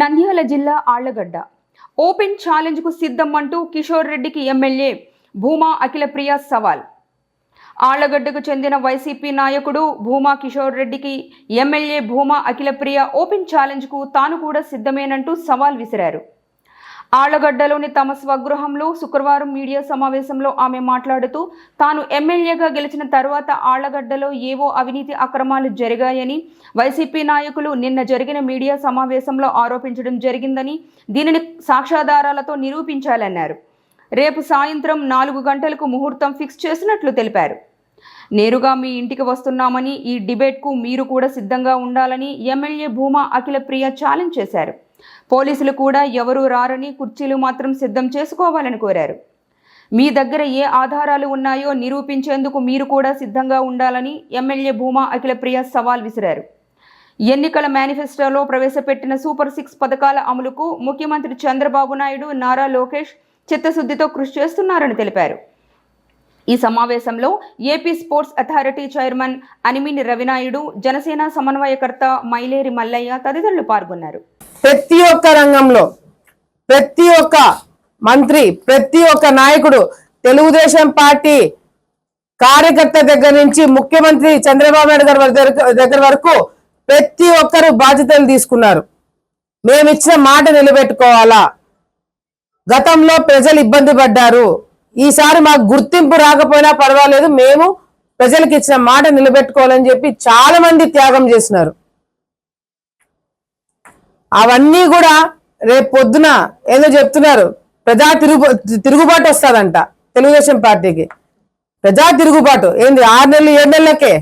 నంద్యాల జిల్లా ఆళ్ళగడ్డ. ఓపెన్ ఛాలెంజ్కు సిద్ధం అంటూ కిషోర్ రెడ్డికి ఎమ్మెల్యే భూమా అఖిలప్రియ సవాల్. ఆళ్ళగడ్డకు చెందిన వైసీపీ నాయకుడు భూమా కిషోర్ రెడ్డికి ఎమ్మెల్యే భూమా అఖిలప్రియ ఓపెన్ ఛాలెంజ్కు తాను కూడా సిద్ధమేనంటూ సవాల్ విసిరారు. ఆళ్ళగడ్డలోని తమ స్వగృహంలో శుక్రవారం మీడియా సమావేశంలో ఆమె మాట్లాడుతూ తాను ఎమ్మెల్యేగా గెలిచిన తర్వాత ఆళ్ళగడ్డలో ఏవో అవినీతి అక్రమాలు జరిగాయని వైసీపీ నాయకులు నిన్న జరిగిన మీడియా సమావేశంలో ఆరోపించడం జరిగిందని దీనిని సాక్ష్యాధారాలతో నిరూపించాలన్నారు. రేపు సాయంత్రం నాలుగు గంటలకు ముహూర్తం ఫిక్స్ చేసినట్లు తెలిపారు. నేరుగా మీ ఇంటికి వస్తున్నామని ఈ డిబేట్కు మీరు కూడా సిద్ధంగా ఉండాలని ఎమ్మెల్యే భూమా అఖిలప్రియ ఛాలెంజ్ చేశారు. పోలీసులు కూడా ఎవరూ రారని కుర్చీలు మాత్రం సిద్ధం చేసుకోవాలని కోరారు. మీ దగ్గర ఏ ఆధారాలు ఉన్నాయో నిరూపించేందుకు మీరు కూడా సిద్ధంగా ఉండాలని ఎమ్మెల్యే భూమా అఖిలప్రియ సవాల్ విసిరారు. ఎన్నికల మేనిఫెస్టోలో ప్రవేశపెట్టిన సూపర్ సిక్స్ పథకాల అమలుకు ముఖ్యమంత్రి చంద్రబాబు నాయుడు నారా లోకేష్ చిత్తశుద్ధితో కృషి చేస్తున్నారని తెలిపారు. ఈ సమావేశంలో AP sports authority chairman Animini Ravi Naidu Janasena సమన్వయకర్త మైలేరి మల్లయ్య తదితరులు పాల్గొన్నారు. ప్రతి ఒక్క రంగంలో ప్రతి ఒక్క మంత్రి ప్రతి ఒక్క నాయకుడు తెలుగుదేశం పార్టీ కార్యకర్త దగ్గర నుంచి ముఖ్యమంత్రి చంద్రబాబు నాయుడు గారి దగ్గర- దగ్గర వరకు ప్రతి ఒక్కరు బాధ్యతలు తీసుకున్నారు. మేము ఇచ్చిన మాట నిలబెట్టుకోవాలా? గతంలో ప్రజలు ఇబ్బంది పడ్డారు. ఈసారి మాకు గుర్తింపు రాకపోయినా పర్వాలేదు మేము ప్రజలకు ఇచ్చిన మాట నిలబెట్టుకోవాలని చెప్పి చాలా మంది త్యాగం చేసినారు. అవన్నీ కూడా రేపు పొద్దున ఏదో చెప్తున్నారు ప్రజా తిరుగు తిరుగుబాటు వస్తుందంట తెలుగుదేశం పార్టీకి. ప్రజా తిరుగుబాటు ఏంది ఆరు నెలలు ఏడు నెలలకే?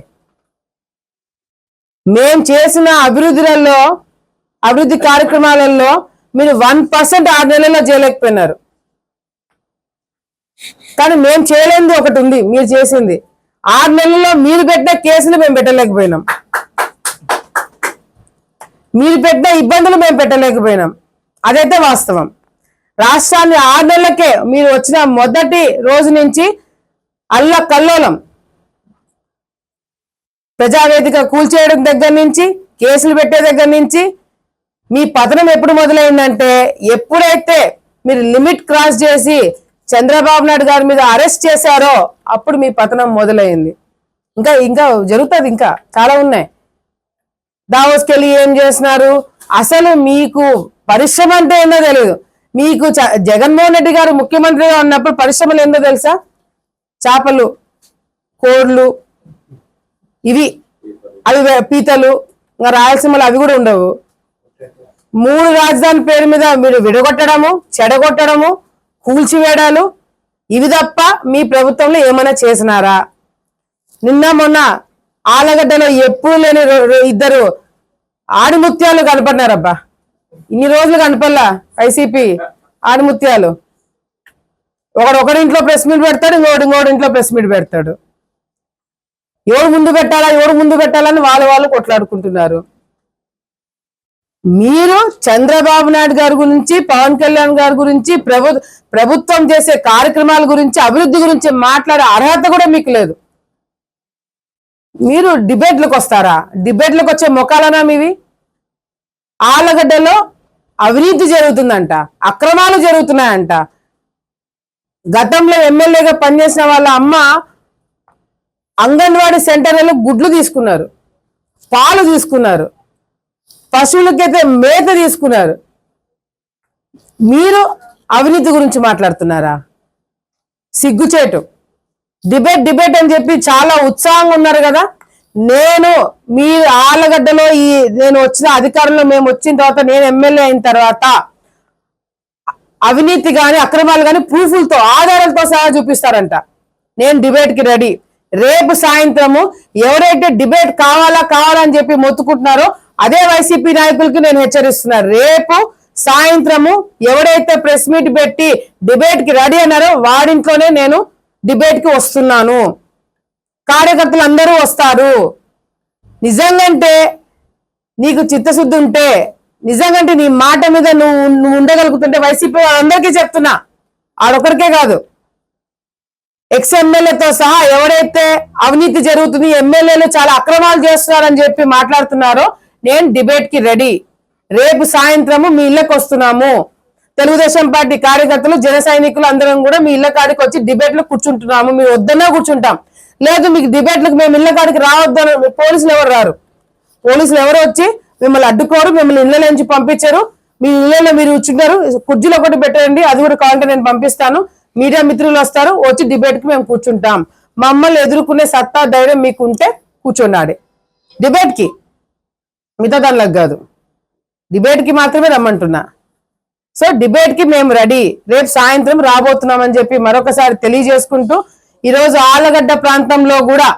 మేం చేసిన అభివృద్ధిలలో అభివృద్ధి కార్యక్రమాలలో మీరు వన్ పర్సెంట్ ఆరు నెలల్లో చేయలేకపోయినారు. కానీ మేము చేయలేనిది ఒకటి ఉంది మీరు చేసింది. ఆరు నెలల్లో మీరు పెట్టిన కేసులు మేము పెట్టలేకపోయినాం. మీరు పెట్టిన ఇబ్బందులు మేము పెట్టలేకపోయినాం. అదైతే వాస్తవం. రాష్ట్రాన్ని ఆరు నెలలకే మీరు వచ్చిన మొదటి రోజు నుంచి అల్ల కల్లోలం ప్రజావేదిక కూల్చేయడం దగ్గర నుంచి కేసులు పెట్టే దగ్గర నుంచి మీ పతనం ఎప్పుడు మొదలైందంటే ఎప్పుడైతే మీరు లిమిట్ క్రాస్ చేసి చంద్రబాబు నాయుడు గారి మీద అరెస్ట్ చేశారో అప్పుడు మీ పతనం మొదలైంది. ఇంకా ఇంకా జరుగుతుంది ఇంకా చాలా ఉన్నాయి. దావోస్కి వెళ్ళి ఏం చేస్తున్నారు? అసలు మీకు పరిశ్రమ అంటే ఏందో తెలియదు మీకు చ- జగన్మోహన్ రెడ్డి గారు ముఖ్యమంత్రిగా ఉన్నప్పుడు పరిశ్రమలు ఏందో తెలుసా? చేపలు కోళ్ళు ఇవి అవి పీతలు ఇంకా రాయలసీమలో అవి కూడా ఉండవు. మూడు రాజధాని పేరు మీద మీరు విడగొట్టడము చెడగొట్టడము కూల్చివేడాలు? ఇవి తప్ప మీ ప్రభుత్వంలో ఏమైనా చేసినారా? నిన్న మొన్న ఆలగడ్డలో ఎప్పుడు లేని రో- ఇద్దరు ఆడిముత్యాలు కనపడినారబ్బా. ఇన్ని రోజులు కనపడలా వైసీపీ ఆడిముత్యాలు? ఒకడు ఒకడింట్లో ప్రెస్ మీట్ పెడతాడు ఇంకోటి ఇంకోటి ఇంట్లో ప్రెస్ మీట్ పెడతాడు. ఎవరు ముందు పెట్టాలా ఎవరు ముందు పెట్టాలని వాళ్ళు వాళ్ళు కొట్లాడుకుంటున్నారు. మీరు చంద్రబాబు నాయుడు గారి గురించి పవన్ కళ్యాణ్ గారి గురించి ప్రభు ప్రభుత్వం చేసే కార్యక్రమాల గురించి అభివృద్ధి గురించి మాట్లాడే అర్హత కూడా మీకు లేదు. మీరు డిబేట్లకు వస్తారా? డిబేట్లకు వచ్చే మొఖాలనా మీవి? ఆలగడ్డలో అవినీతి జరుగుతుందంట అక్రమాలు జరుగుతున్నాయంట. గతంలో ఎమ్మెల్యేగా పనిచేసిన వాళ్ళ అమ్మ అంగన్వాడీ సెంటర్లలో గుడ్లు తీసుకున్నారు పాలు తీసుకున్నారు. పశువులకైతే మేత తీసుకున్నారు. మీరు అవినీతి గురించి మాట్లాడుతున్నారా? సిగ్గుచేటు. డిబేట్ డిబేట్ అని చెప్పి చాలా ఉత్సాహంగా ఉన్నారు కదా. నేను మీ ఆలగడ్డలో ఈ నేను వచ్చిన అధికారంలో మేము వచ్చిన తర్వాత నేను ఎమ్మెల్యే అయిన తర్వాత అవినీతి కానీ అక్రమాలు కానీ ప్రూఫ్లతో ఆధారాలతో సహా చూపిస్తారంట. నేను డిబేట్కి రెడీ. రేపు సాయంత్రము ఎవరైతే డిబేట్ కావాలా కావాలా అని చెప్పి మొత్తుకుంటున్నారో అదే వైసీపీ నాయకులకి నేను హెచ్చరిస్తున్నాను రేపు సాయంత్రము ఎవరైతే ప్రెస్ మీట్ పెట్టి డిబేట్కి రెడీ అన్నారో వాడింట్లోనే నేను డిబేట్కి వస్తున్నాను. కార్యకర్తలు అందరూ వస్తారు. నిజంగంటే నీకు చిత్తశుద్ధి ఉంటే నిజంగంటే నీ మాట మీద నువ్వు నువ్వు ఉండగలుగుతుంటే వైసీపీ వాళ్ళందరికీ చెప్తున్నా. ఆడొక్కరికే కాదు. ఎక్స్ ఎమ్మెల్యేతో సహా ఎవరైతే అవినీతి జరుగుతుంది ఎమ్మెల్యేలు చాలా అక్రమాలు చేస్తున్నారని చెప్పి మాట్లాడుతున్నారో నేను డిబేట్కి రెడీ రేపు సాయంత్రము మీ ఇళ్ళకి వస్తున్నాము. తెలుగుదేశం పార్టీ కార్యకర్తలు జన సైనికులు అందరం కూడా మీ ఇళ్ళ కాడికి వచ్చి డిబేట్లు కూర్చుంటున్నాము. మీరు వద్దన్నా కూర్చుంటాం. లేదు మీకు డిబేట్లకు మేము ఇళ్ళ కాడికి రావద్దని పోలీసులు ఎవరు రారు? పోలీసులు ఎవరు వచ్చి మిమ్మల్ని అడ్డుకోరు మిమ్మల్ని ఇళ్ళ నుంచి పంపించరు. మీ ఇళ్ళలో మీరు కూర్చుంటారు. కుర్జీలో ఒకటి పెట్టండి అది కూడా కావాలంటే నేను పంపిస్తాను. మీడియా మిత్రులు వస్తారు వచ్చి డిబేట్కి మేము కూర్చుంటాం. మమ్మల్ని ఎదుర్కొనే సత్తా ధైర్యం మీకు ఉంటే కూర్చోండి డిబేట్కి. మిగతా దానిలకు కాదు. డిబేట్కి మాత్రమే రమ్మంటున్నా. సో డిబేట్కి మేము రెడీ. రేపు సాయంత్రం రాబోతున్నామని చెప్పి మరొకసారి తెలియజేసుకుంటూ ఈరోజు ఆలగడ్డ ప్రాంతంలో కూడా